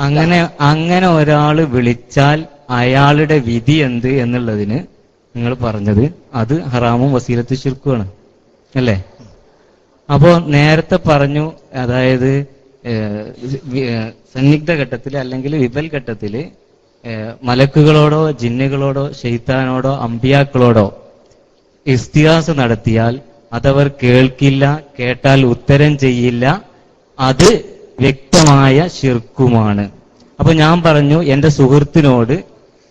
അങ്ങനെ അങ്ങനെ ഒരാൾ വിളിച്ചാൽ അയാളുടെ വിധി എന്ത് എന്നുള്ളതിന് നിങ്ങൾ പറഞ്ഞത് അത് ഹറാമും വസീലത്ത് ശിർക്കുമാണ് അല്ലേ? അപ്പോ നേരത്തെ പറഞ്ഞു അതായത് സന്നിഗ്ധ ഘട്ടത്തിൽ അല്ലെങ്കിൽ വിപൽ ഘട്ടത്തിൽ മലക്കുകളോടോ ജിന്നുകളോടോ ഷെയ്ത്താനോടോ അമ്പിയാക്കളോടോ ഇസ്തിഹാസ് നടത്തിയാൽ അതവർ കേൾക്കില്ല കേട്ടാൽ ഉത്തരം ചെയ്യില്ല. അത് വ്യക്തമായ ശിർക്കുമാണ്. അപ്പൊ ഞാൻ പറഞ്ഞു എന്റെ സുഹൃത്തിനോട്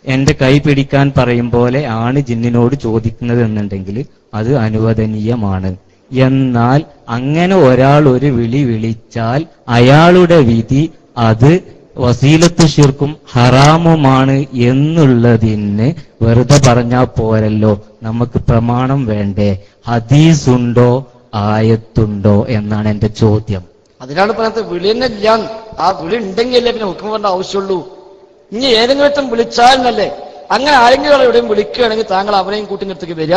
എന്റെ കൈ പിടിക്കാൻ പറയും പോലെ ആണ് ജിന്നിനോട് ചോദിക്കുന്നത് എന്നുണ്ടെങ്കിൽ അത് അനുവദനീയമാണ്. എന്നാൽ അങ്ങനെ ഒരാൾ ഒരു വിളി വിളിച്ചാൽ അയാളുടെ വിധി അത് വസീലത്ത് ശിർക്കും ഹറാമുമാണ് എന്നുള്ളതിന് വെറുതെ പറഞ്ഞാൽ പോരല്ലോ. നമുക്ക് പ്രമാണം വേണ്ടേ? ഹദീസുണ്ടോ? ആയത്തുണ്ടോ? എന്നാണ് എന്റെ ചോദ്യം. അതിനാണ് പറയുന്നത് വിളി തന്നെ ഇല്ല ആ വിളി ഉണ്ടെങ്കിലല്ലേ പിന്നെ ഹുക്കം പറഞ്ഞ ആവശ്യമുള്ളൂ. ഇനി ഏതെങ്കിലും ഒറ്റം വിളിച്ചാൽ എന്നല്ലേ? അങ്ങനെ ആരെങ്കിലും എവിടെയും വിളിക്കുകയാണെങ്കിൽ താങ്കൾ അവനെയും കൂട്ടി നിർത്തിക്ക് വരിക.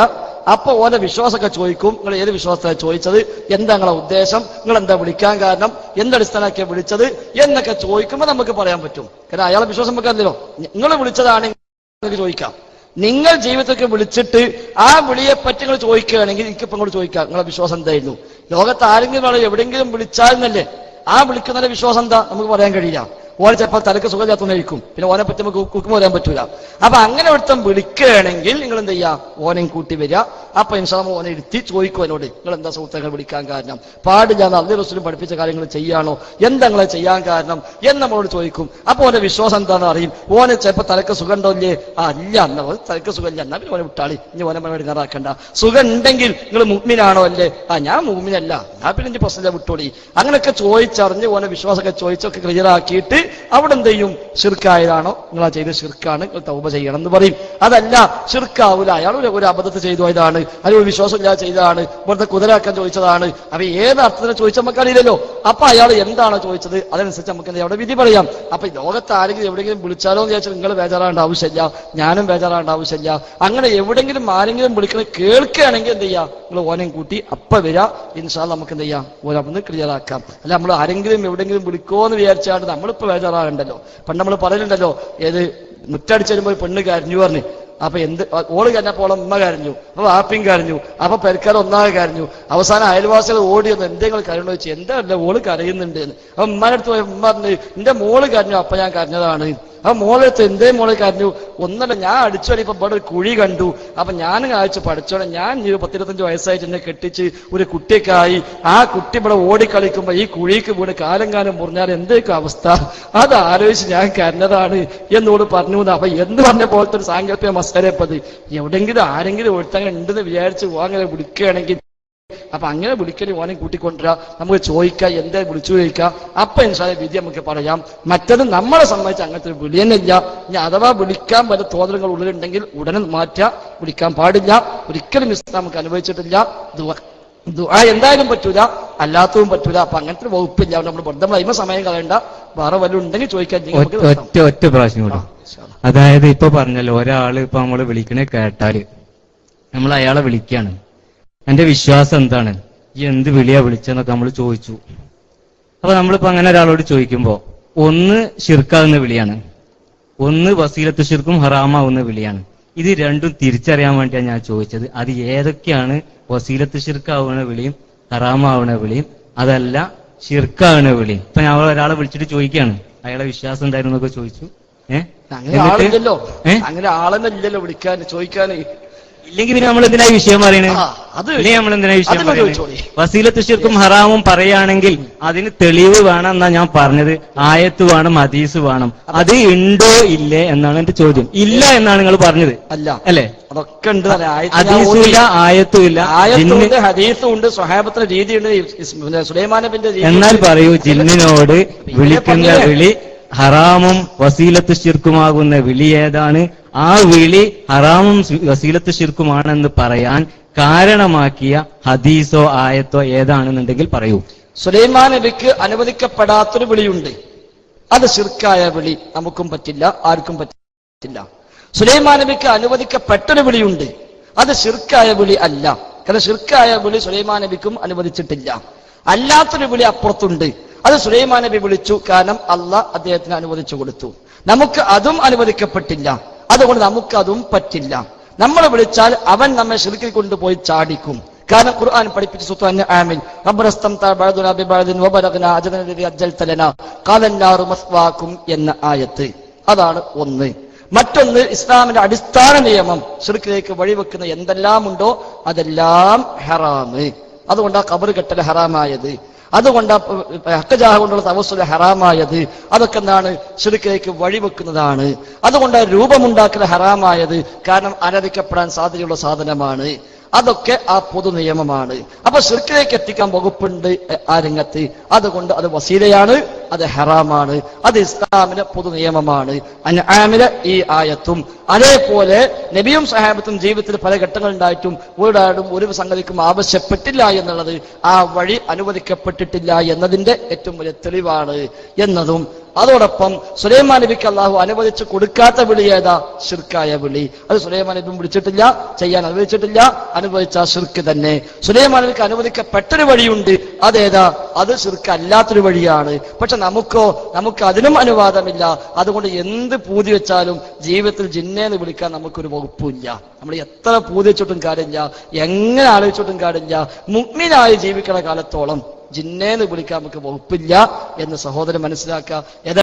അപ്പൊ ഓരോ വിശ്വാസമൊക്കെ ചോദിക്കും. നിങ്ങൾ ഏത് വിശ്വാസത്തെ ചോദിച്ചത്? എന്താ നിങ്ങളെ ഉദ്ദേശം? നിങ്ങൾ എന്താ വിളിക്കാൻ കാരണം? എന്തടിസ്ഥാനമാക്കിയാണ് വിളിച്ചത്? എന്നൊക്കെ ചോദിക്കുമ്പോൾ നമുക്ക് പറയാൻ പറ്റും. കാരണം അയാളെ വിശ്വാസം വെക്കാറില്ലല്ലോ. നിങ്ങൾ വിളിച്ചതാണെങ്കിൽ ചോദിക്കാം. നിങ്ങൾ ജീവിതത്തിലേക്ക് വിളിച്ചിട്ട് ആ വിളിയെ പറ്റി നിങ്ങൾ ചോദിക്കുകയാണെങ്കിൽ എനിക്കിപ്പം ഇങ്ങോട്ട് ചോദിക്കാം. നിങ്ങളെ വിശ്വാസം എന്തായിരുന്നു? ലോകത്ത് ആരെങ്കിലും എവിടെയെങ്കിലും വിളിച്ചാൽ എന്നല്ലേ? ആ വിളിക്കുന്നതിന്റെ വിശ്വാസം എന്താ? നമുക്ക് പറയാൻ കഴിയില്ല. ഓനെ ചിലപ്പോൾ തലക്ക് സുഖമില്ലാത്തവനായിരിക്കും പിന്നെ ഓനെ പറ്റി നമുക്ക് കുക്കും പറയാൻ പറ്റൂല. അപ്പൊ അങ്ങനെ ഒരുത്തം വിളിക്കുകയാണെങ്കിൽ നിങ്ങൾ എന്ത് ചെയ്യാ? ഓനെയും കൂട്ടി വരിക. അപ്പൊ ഇൻസാമ ഓനെ ഇരുത്തി ചോദിക്കും എന്നോട് നിങ്ങൾ എന്താ സുഹൃത്തുക്കൾ വിളിക്കാൻ കാരണം? പാടില്ല എന്ന് അള്ളി റസൂലും പഠിപ്പിച്ച കാര്യങ്ങൾ ചെയ്യാണോ? എന്താ നിങ്ങളെ ചെയ്യാൻ കാരണം? എന്ന് നമ്മളോട് ചോദിക്കും. അപ്പൊ ഓന്റെ വിശ്വാസം എന്താണെന്ന് അറിയും. ഓനെ ചിലപ്പോൾ തലക്ക് സുഖം ഉണ്ടോ ഇല്ലേ ആ അല്ല എന്നാ തലക്ക് സുഖം ഇല്ല എന്നാ പിന്നെ ഓനെ വിട്ടാളി. ഇനി ഓനെ മനെ ഇടങ്ങാറാക്കണ്ട സുഖം ഉണ്ടെങ്കിൽ നിങ്ങൾ മുഗ്മിനാണോ അല്ലേ? ആ ഞാൻ മുഗ്മിനല്ല. ഞാൻ പിന്നെ പ്രശ്നം പ്രശ്നമില്ല വിട്ടോളി. അങ്ങനെയൊക്കെ ചോദിച്ചറിഞ്ഞ് ഓനെ വിശ്വാസമൊക്കെ ചോദിച്ചൊക്കെ ക്ലിയർ ആക്കിയിട്ട് അവിടെ എന്ത് ചെയ്യും? ഷിർക്കായതാണോ നിങ്ങൾ ആ ചെയ്ത ഷിർക്കാണ് നിങ്ങൾ തൗബ ചെയ്യണം എന്ന് പറയും. അതല്ല ഷിർക്കാവൂല അയാൾ ഒരു- ഒരു അബദ്ധത്തെ ചെയ്തു പോയതാണ്. അല്ലെങ്കിൽ ഒരു വിശ്വാസമില്ലാതെ ചെയ്തതാണ്. ഇവിടുത്തെ കുതിരാക്കാൻ ചോദിച്ചതാണ്. അപ്പൊ ഏത് അർത്ഥത്തിന് ചോദിച്ചാൽ നമുക്കറിയില്ലല്ലോ. അപ്പൊ അയാൾ എന്താണോ ചോദിച്ചത്? അതനുസരിച്ച് നമുക്ക് അവിടെ വിധി പറയാം. അപ്പൊ ലോകത്ത് ആരെങ്കിലും എവിടെയെങ്കിലും വിളിച്ചാലോ എന്ന് ചോദിച്ചാൽ നിങ്ങൾ ബേജാറാകേണ്ട ആവശ്യമില്ല. ഞാനും ബേജാറാകേണ്ട ആവശ്യമില്ല. അങ്ങനെ എവിടെങ്കിലും ആരെങ്കിലും വിളിക്കണം കേൾക്കുകയാണെങ്കിൽ എന്ത് ചെയ്യാം? നിങ്ങൾ ഓനം കൂട്ടി അപ്പ വരിക ഇൻഷാൽ നമുക്ക് എന്ത് ചെയ്യാം? ഓരോ ക്ലിയർ ആക്കാം. അല്ല നമ്മൾ ആരെങ്കിലും എവിടെയെങ്കിലും വിളിക്കുമോ എന്ന് വിചാരിച്ചാണ് നമ്മളിപ്പോ ബേജാറാകണ്ടല്ലോ. പണ്ട് നമ്മൾ പറയുന്നുണ്ടല്ലോ ഏത് മുറ്റടിച്ച് വരുമ്പോൾ പെണ്ണ് കരഞ്ഞു പറഞ്ഞു അപ്പൊ എന്ത് ഓൾ കഴിഞ്ഞപ്പോൾ ഓളെ ഉമ്മ കരഞ്ഞു അപ്പൊ വാപ്പിയും കരഞ്ഞു അപ്പൊ പെരക്കാർ ഒന്നാകെ കരഞ്ഞു. അവസാനം അയൽവാസികൾ ഓടി വന്നു എന്തെങ്കിലും കരയണോ ചോദിച്ചു എന്താ ഓൾ കരയുന്നുണ്ട് അപ്പൊ ഉമ്മാന്റെ അടുത്ത് പോയി ഉമ്മ പറഞ്ഞു എന്റെ മോൾ കരഞ്ഞു അപ്പൊ ഞാൻ കരഞ്ഞതാണ്. ആ മോളെ എന്തേ മോളെ കരഞ്ഞു? ഒന്നല്ല ഞാൻ അടിച്ചോടെ ഇപ്പൊ ഇവിടെ ഒരു കുഴി കണ്ടു. അപ്പൊ ഞാനും കാഴ്ച പഠിച്ചോടെ ഞാൻ പത്തിരുപത്തഞ്ച് വയസ്സായിട്ട് എന്നെ കെട്ടിച്ച് ഒരു കുട്ടിക്കായി. ആ കുട്ടി ഇവിടെ ഓടിക്കളിക്കുമ്പോ ഈ കുഴിക്ക് വീട് കാലം കാലം മുറിഞ്ഞാൽ എന്തേക്കും അവസ്ഥ? അത് ആലോചിച്ച് ഞാൻ കരഞ്ഞതാണ് എന്നോട് പറഞ്ഞു. അപ്പൊ എന്ന് പറഞ്ഞ പോലത്തെ ഒരു സാങ്കല്പിക മസ്കരപ്പത് എവിടെങ്കിലും ആരെങ്കിലും ഒരുത്തങ്ങനെ ഉണ്ടെന്ന് വിചാരിച്ച് പോവാങ്ങനെ വിളിക്കുകയാണെങ്കിൽ അപ്പൊ അങ്ങനെ വിളിക്കലും ഓനെ കൂട്ടിക്കൊണ്ടുവരാ. നമുക്ക് ചോദിക്കാം എന്തേ വിളിച്ചു ചോദിക്കാം. അപ്പൊ ഇൻഷാല്ല വിധി നമുക്ക് പറയാം. മറ്റത് നമ്മളെ സംബന്ധിച്ച് അങ്ങനത്തെ ഒരു വിളിയന്നില്ല ഇനി അഥവാ വിളിക്കാൻ വല്ല തോന്നലുകൾ ഉള്ളിലുണ്ടെങ്കിൽ ഉടനെ മാറ്റുക വിളിക്കാൻ പാടില്ല. ഒരിക്കലും ഇസ്ലാം നമുക്ക് അനുഭവിച്ചിട്ടില്ല ദുആ എന്തായാലും പറ്റൂല. അല്ലാത്തതും പറ്റൂല. അപ്പൊ അങ്ങനത്തെ ഒരു വകുപ്പില്ല. നമ്മൾ ബന്ധം അയിമ സമയം കളയണ്ട. വേറെ വല്ലതും ഉണ്ടെങ്കിൽ ചോദിക്കാൻ ഒറ്റ. ഒറ്റ പ്രാവശ്യം കൂടി. അതായത് ഇപ്പൊ പറഞ്ഞല്ലോ ഒരാൾ ഇപ്പൊ നമ്മൾ വിളിക്കണേ കേട്ടാൽ. നമ്മൾ അയാളെ വിളിക്കാണ്. എന്റെ വിശ്വാസം എന്താണ്? ഈ എന്ത് വിളിയാ വിളിച്ചെന്നൊക്കെ നമ്മൾ ചോദിച്ചു. അപ്പൊ നമ്മളിപ്പോ അങ്ങനെ ഒരാളോട് ചോദിക്കുമ്പോ ഒന്ന് ഷിർക്കാവുന്ന വിളിയാണ്. ഒന്ന് വസീലത്ത് ഷിർക്കും ഹറാമാവുന്ന വിളിയാണ്. ഇത് രണ്ടും തിരിച്ചറിയാൻ വേണ്ടിയാണ് ഞാൻ ചോദിച്ചത്. അത് ഏതൊക്കെയാണ് വസീലത്ത് ഷിർക്കാവുന്ന വിളിയും ഹറാമാവുന്ന വിളിയും? അതല്ല ഷിർക്കാവുന്ന വിളിയും. ഇപ്പൊ ഞാൻ ഒരാളെ വിളിച്ചിട്ട് ചോദിക്കുകയാണ്. അയാളെ വിശ്വാസം എന്തായിരുന്നു എന്നൊക്കെ ചോദിച്ചു. ഏഹ് അങ്ങനെ ആളെന്നല്ലോ വിളിക്കാൻ ചോദിക്കാൻ. ഇല്ലെങ്കിൽ പിന്നെ നമ്മൾ എന്തിനായി വിഷയം പറയണേ? അത് നമ്മൾ എന്തിനാ വിഷയം പറയണത് വസീലത്ത് ശിർക്കും ഹറാമും പറയുകയാണെങ്കിൽ അതിന് തെളിവ് വേണം എന്നാ ഞാൻ പറഞ്ഞത്. ആയത്ത് വേണം ഹദീസ് വേണം. അത്. ഉണ്ടോ ഇല്ലേ എന്നാണ് എന്റെ ചോദ്യം. ഇല്ല എന്നാണ് നിങ്ങൾ പറഞ്ഞത്. അല്ല. അല്ലേ? അതൊക്കെ ഉണ്ട് ഹദീസും ഇല്ല ആയത്തും ഇല്ല. ആയത്തുണ്ട് ഹദീസും ഉണ്ട് സ്വഹാബത്തിന്റെ രീതിയുണ്ട് ഇസ് സുലൈമാൻ നബിന്റെ രീതി എന്നാൽ പറയൂ ജിന്നിനോട് വിളിക്കുന്ന? വിളി ഹറാമും വസീലത്ത് ശിർക്കുമാകുന്ന വിളി ഏതാണ്? ആ വിളി ഹറാമും വസീലത്ത് ശിർക്കുമാണെന്ന് പറയാൻ കാരണമാക്കിയ ഹദീസോ ആയത്തോ ഏതാണെന്നുണ്ടെങ്കിൽ പറയൂ. സുലൈമാൻ നബിക്ക് അനുവദിക്കപ്പെടാത്തൊരു വിളിയുണ്ട്. അത് ശിർക്കായ വിളി. നമുക്കും പറ്റില്ല ആർക്കും പറ്റില്ല. സുലൈമാൻ നബിക്ക് അനുവദിക്കപ്പെട്ടൊരു വിളിയുണ്ട്. അത് ശിർക്കായ വിളി അല്ല. കാരണം ശിർക്കായ വിളി സുലൈമാൻ നബിക്കും അനുവദിച്ചിട്ടില്ല. അല്ലാത്തൊരു വിളി അപ്പുറത്തുണ്ട്. അത് സുലൈമാൻ നബി വിളിച്ചു. കാരണം അള്ളാഹ് അദ്ദേഹത്തിന് അനുവദിച്ചു കൊടുത്തു. നമുക്ക് അതും അനുവദിക്കപ്പെട്ടില്ല. അതുകൊണ്ട് നമുക്ക് അതും പറ്റില്ല. നമ്മൾ വിളിച്ചാൽ അവൻ നമ്മെ ശിർക്കിൽ കൊണ്ടുപോയി ചാടിക്കും. കാരണം ഖുർആൻ പഠിപ്പിച്ച ഖാലൻ എന്ന ആയത്ത്. അതാണ് ഒന്ന്. മറ്റൊന്ന് ഇസ്ലാമിന്റെ അടിസ്ഥാന നിയമം. ഷിർക്കിലേക്ക് വഴിവെക്കുന്ന എന്തെല്ലാം ഉണ്ടോ അതെല്ലാം ഹറാമ്. ആ കബർ കെട്ടൽ ഹറാമായത്. അതുകൊണ്ട് ഹക്കജാഹ കൊണ്ടുള്ള തവസ്സുല ഹറാമായത്. അതൊക്കെ എന്താണ് ശിടുക്കിലേക്ക് വഴിവെക്കുന്നതാണ്. അതുകൊണ്ട് രൂപമുണ്ടാക്കൽ ഹറാമായത് കാരണം ആരാധിക്കപ്പെടാൻ സാധ്യതയുള്ള സാധനമാണ്. അതൊക്കെ ആ പൊതു നിയമമാണ്. അപ്പൊ ശിർക്കിലേക്ക് എത്തിക്കാൻ വകുപ്പുണ്ട് ആ രംഗത്ത്. അതുകൊണ്ട് അത് വസീലയാണ്. അത് ഹറാമാണ് അത് ഇസ്ലാമിലെ പൊതു നിയമമാണ്. അൻആമിലെ ഈ ആയത്തും അതേപോലെ നബിയും സഹാബത്തും ജീവിതത്തിൽ പല ഘട്ടങ്ങൾ ഉണ്ടായിട്ടും ഒരാളും ഒരു സംഗതിക്കും ആവശ്യപ്പെട്ടില്ല എന്നുള്ളത് ആ വഴി അനുവദിക്കപ്പെട്ടിട്ടില്ല എന്നതിന്റെ ഏറ്റവും വലിയ തെളിവാണ്. എന്നതും അതോടൊപ്പം സുലൈമാൻ നബിക്ക് അള്ളാഹു അനുവദിച്ച് കൊടുക്കാത്ത വിളി ഏതാ? ഷിർക്കായ വിളി. അത് സുലൈമാൻ നബി വിളിച്ചിട്ടില്ല ചെയ്യാൻ അനുവദിച്ചിട്ടില്ല അനുവദിച്ച ഷിർക്ക് തന്നെ. സുലൈമാൻ നബിക്ക് അനുവദിക്കപ്പെട്ടൊരു വഴിയുണ്ട്. അതേതാ? അത് ഷിർക്ക് അല്ലാത്തൊരു വഴിയാണ്. പക്ഷെ നമുക്കോ നമുക്ക് അതിനും അനുവാദമില്ല. അതുകൊണ്ട് എന്ത് പൂതി വെച്ചാലും ജീവിതത്തിൽ ജിന്നേന്ന് വിളിക്കാൻ നമുക്കൊരു വകുപ്പില്ല നമ്മൾ എത്ര പൂതി വെച്ചിട്ടും കാര്യമില്ല. എങ്ങനെ ആലോചിച്ചിട്ടും കാര്യമില്ല. മുഗ്മിനായി ജീവിക്കണ കാലത്തോളം ജിന്നേന്ന് വിളിക്കാൻ നമുക്ക് വകുപ്പില്ല എന്ന് സഹോദരൻ മനസ്സിലാക്കുക.